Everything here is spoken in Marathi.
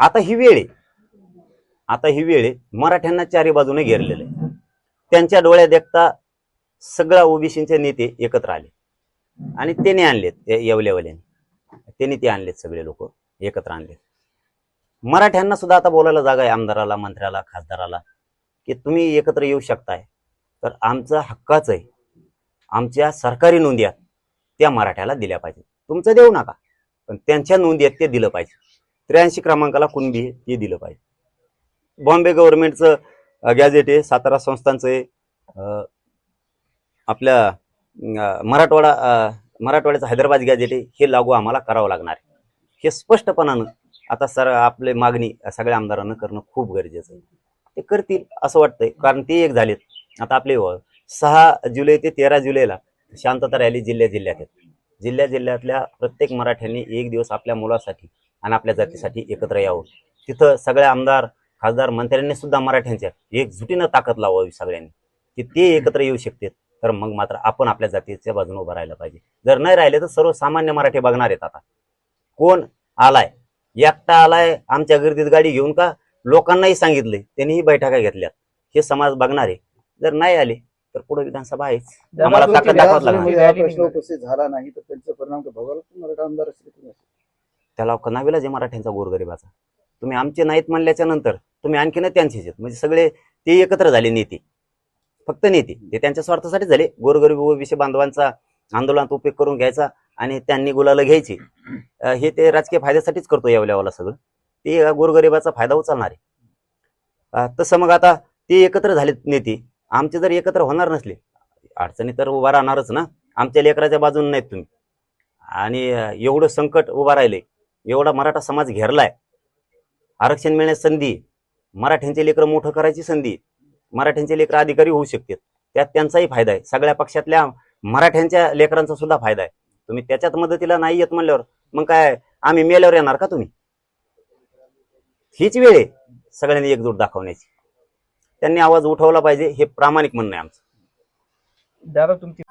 आता ही वेळ आहे. आता ही वेळ आहे. मराठ्यांना चारी बाजूने घेरलेलं आहे. त्यांच्या डोळ्यात देखता सगळ्या ओबीसीचे नेते एकत्र आले. आणि त्याने आणलेत ते त्यांनी ते आणलेत सगळे लोक एकत्र आणलेत. मराठ्यांना सुद्धा आता बोलायला जागा आहे आमदाराला मंत्र्याला खासदाराला की तुम्ही एकत्र येऊ शकताय. तर आमचा हक्काच आहे. आमच्या सरकारी नोंदी आहेत त्या मराठ्याला दिल्या पाहिजे तुमचं देऊ नका पण त्यांच्या नोंदी आहेत ते दिलं पाहिजे त्र्याऐंशी क्रमांकाला कुणबी हे ते दिलं पाहिजे. बॉम्बे गव्हर्नमेंटचं गॅजेट आहे सातारा संस्थांचं आहे आपल्या मराठवाडा मराठवाड्याचं हैदराबाद गॅजेट आहे हे लागू आम्हाला करावं लागणार आहे. हे स्पष्टपणानं आता सर आपले मागणी सगळ्या आमदारांना करणं खूप गरजेचं आहे. ते करतील असं वाटतंय कारण ते एक झालेत. आता आपले सहा जुलै ते तेरा जुलैला शांतता रॅली जिल्ह्या जिल्ह्यात आहेत. जिल्ह्या जिल्ह्यातल्या प्रत्येक मराठ्यांनी एक दिवस आपल्या मुलासाठी आणि आपल्या जातीसाठी एकत्र यावं. तिथं सगळ्या आमदार खासदार मंत्र्यांनी सुद्धा मराठ्यांच्या एकजुटीनं ताकद लावावी सगळ्यांनी. की ते एकत्र येऊ शकतात तर मग मात्र आपण आपल्या जातीच्या बाजूने उभं राहायला पाहिजे. जर नाही राहिले तर सर्वसामान्य मराठी बघणार आहेत आता. कोण आलाय? एकटा आलाय आमच्या गर्दीत गाडी घेऊन का? लोकांनाही सांगितलंय त्यांनीही बैठका घेतल्यात. हे समाज बघणार आहे. जर नाही आले तर पुढे विधानसभा आहेच. आम्हाला ताकद दाखवावं लागणार. प्रश्न. उपस्थित झाला नाही तर त्यांचा परिणाम मराठा आमदार. त्याला कनाविला जे मराठ्यांचा गोरगरिबाचा. तुम्ही आमचे नाहीत म्हणल्याच्या नंतर तुम्ही आणखीन त्यांचेच आहेत. म्हणजे सगळे ते एकत्र झाले नेते. फक्त नेते. ते त्यांच्या स्वार्थासाठी झाले. गोरगरीब विषय बांधवांचा आंदोलनात उपयोग करून घ्यायचा आणि त्यांनी गुलाला घ्यायची. हे ते राजकीय फायद्यासाठीच करतो यावल्यावाला सगळं. ते गोरगरिबाचा फायदा उचलणार आहे. तसं मग आता ते एकत्र झालेत नेते. आमचे जर एकत्र होणार नसले अडचणी तर उभा राहणारच ना. आमच्या लेकराच्या बाजून नाहीत तुम्ही. आणि एवढं संकट उभा राहिले एवढा मराठा समाज घेरलाय. आरक्षण मिळण्यास संधी मराठ्यांचे लेकरं मोठं करायची संधी मराठ्यांचे लेकरं अधिकारी होऊ शकतात. त्यात त्यांचाही फायदा आहे. सगळ्या पक्षातल्या मराठ्यांच्या लेकरांचा सुद्धा फायदा आहे. तुम्ही त्याच्यात मदतीला नाही येत म्हणल्यावर मग काय आम्ही मेल्यावर येणार का तुम्ही? हीच वेळ आहे सगळ्यांनी एकजूट दाखवण्याची. त्यांनी आवाज उठवला पाहिजे हे प्रामाणिक म्हणणं आहे आमचं. दादा तुमची